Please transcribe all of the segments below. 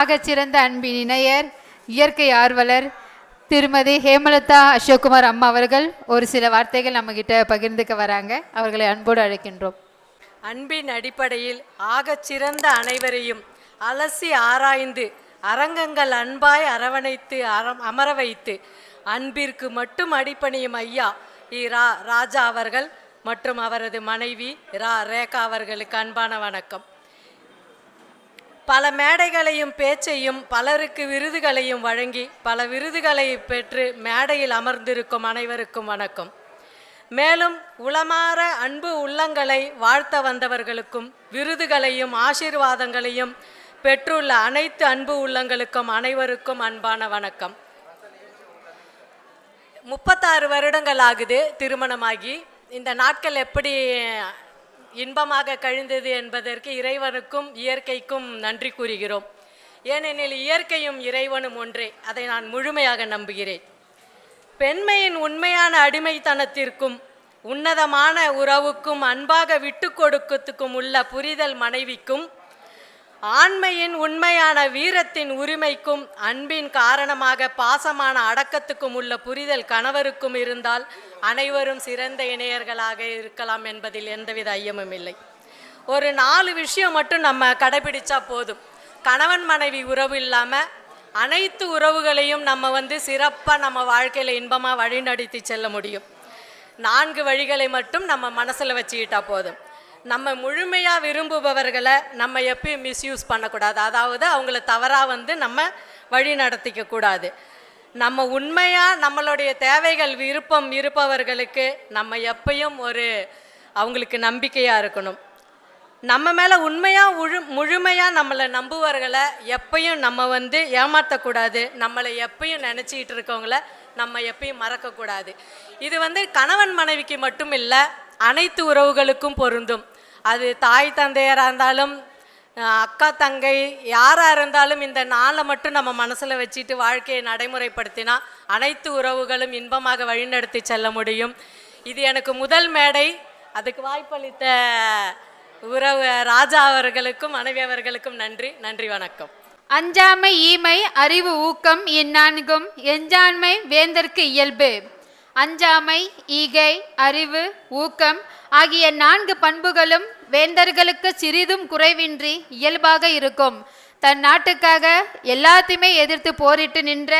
ஆகச்சிறந்த அன்பின் இணையர் இயற்கை ஆர்வலர் திருமதி ஹேமலதா அசோக்குமார் அம்மா அவர்கள் ஒரு சில வார்த்தைகள் நம்மகிட்ட பகிர்ந்துக்க வராங்க. அவர்களை அன்போடு அழைக்கின்றோம். அன்பின் அடிப்படையில் ஆகச் சிறந்த அனைவரையும் அலசி ஆராய்ந்து அரங்கங்கள் அன்பாய் அரவணைத்து அமர வைத்து அன்பிற்கு மட்டும் அடிப்பணியும் ஐயா இ ரா ராஜா அவர்கள் மற்றும் அவரது மனைவி ரா ரேகா அவர்களுக்கு அன்பான வணக்கம். பல மேடைகளையும் பேச்சையும் பலருக்கு விருதுகளையும் வழங்கி பல விருதுகளை பெற்று மேடையில் அமர்ந்திருக்கும் அனைவருக்கும் வணக்கம். மேலும் உளமாற அன்பு உள்ளங்களை வாழ்த்த வந்தவர்களுக்கும் விருதுகளையும் ஆசீர்வாதங்களையும் பெற்றுள்ள அனைத்து அன்பு உள்ளங்களுக்கும் அனைவருக்கும் அன்பான வணக்கம். முப்பத்தாறு வருடங்கள் ஆகுது திருமணமாகி. இந்த நாட்கள் எப்படி இன்பமாக கழிந்தது என்பதற்கு இறைவனுக்கும் இயற்கைக்கும் நன்றி கூறுகிறோம். ஏனெனில் இயற்கையும் இறைவனும் ஒன்றே அதை நான் முழுமையாக நம்புகிறேன். பெண்மையின் உண்மையான அடிமைத்தனத்திற்கும் உன்னதமான உறவுக்கும் அன்பாக விட்டு கொடுக்கத்துக்கும் உள்ள புரிதல் மனைவிக்கும் ஆண்மையின் உண்மையான வீரத்தின் உரிமைக்கும் அன்பின் காரணமாக பாசமான அடக்கத்துக்கும் உள்ள புரிதல் கணவருக்கும் இருந்தால் அனைவரும் சிறந்த இணையர்களாக இருக்கலாம் என்பதில் எந்தவித ஐயமும் இல்லை. ஒரு நாலு விஷயம் மட்டும் நம்ம கடைபிடிச்சா போதும். கணவன் மனைவி உறவு இல்லாமல் அனைத்து உறவுகளையும் நம்ம வந்து சிறப்பாக நம்ம வாழ்க்கையில் இன்பமாக வழிநடத்தி செல்ல முடியும். நான்கு வழிகளை மட்டும் நம்ம மனசில் வச்சுக்கிட்டா போதும். நம்ம முழுமையாக விரும்புபவர்களை நம்ம எப்பயும் மிஸ்யூஸ் பண்ணக்கூடாது. அதாவது அவங்கள தவறாக வந்து நம்ம வழி நடத்திக்க கூடாது. நம்ம உண்மையாக நம்மளுடைய தேவைகள் விருப்பம் இருப்பவர்களுக்கு நம்ம எப்பயும் ஒரு அவங்களுக்கு நம்பிக்கையாக இருக்கணும். நம்ம மேலே உண்மையாக முழு முழுமையாக நம்மளை நம்புவர்களை எப்பயும் நம்ம வந்து ஏமாற்றக்கூடாது நம்மளை எப்பயும் நினச்சிக்கிட்டு இருக்கவங்கள நம்ம எப்பயும் மறக்கக்கூடாது. இது வந்து கணவன் மனைவிக்கு மட்டும் இல்லை அனைத்து உறவுகளுக்கும் பொருந்தும். அது தாய் தந்தையராக இருந்தாலும் அக்கா தங்கை யாராக இருந்தாலும் இந்த நாளை மட்டும் நம்ம மனசில் வச்சுட்டு வாழ்க்கையை நடைமுறைப்படுத்தினா அனைத்து உறவுகளும் இன்பமாக வழிநடத்தி செல்ல முடியும். இது எனக்கு முதல் மேடை. அதுக்கு வாய்ப்பளித்த உறவு ராஜா அவர்களுக்கும் மனைவி அவர்களுக்கும் நன்றி. நன்றி வணக்கம். அஞ்சாமை ஈமை அறிவு ஊக்கம் இந்நான்கும் எஞ்சாண்மை வேந்தற்கு இயல்பு. அஞ்சாமை ஈகை அறிவு ஊக்கம் ஆகிய நான்கு பண்புகளும் வேந்தர்களுக்கு சிறிதும் குறைவின்றி இயல்பாக இருக்கும். தன் நாட்டுக்காக எல்லாத்தையுமே எதிர்த்து போரிட்டு நின்ற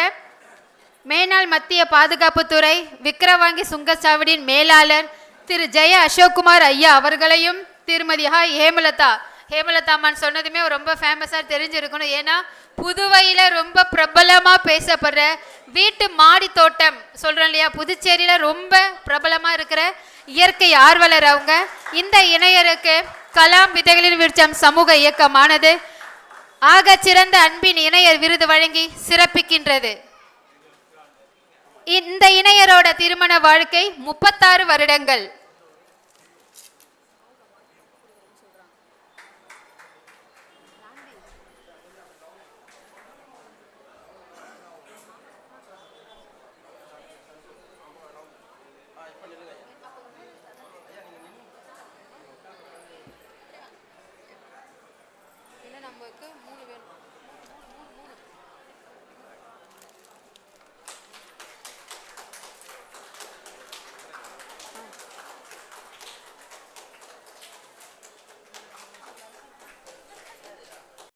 மேனாள் மத்திய பாதுகாப்புத்துறை விக்கிரவாங்கி சுங்கச்சாவடியின் மேலாளர் திரு. ஜெய அசோக்குமார் ஐயா அவர்களையும் திருமதி ஹா ஹேமலதா ஹேமலதா அம்மான் சொன்னதுமே ரொம்ப ஃபேமஸாக தெரிஞ்சிருக்கணும். ஏன்னா புதுவையில் ரொம்ப பிரபலமாக பேசப்படுற வீட்டு மாடி தோட்டம் சொல்கிறோம் இல்லையா? புதுச்சேரியில் ரொம்ப பிரபலமாக இருக்கிற இயற்கை ஆர்வலர் அவங்க. இந்த இணையருக்கு கலாம் விதைகளின் விருச்சம் சமூக இயக்கமானது. ஆக சிறந்த அன்பின் இணையர் விருது வழங்கி சிறப்பிக்கின்றது. இந்த இணையரோட திருமண வாழ்க்கை முப்பத்தாறு வருடங்கள்.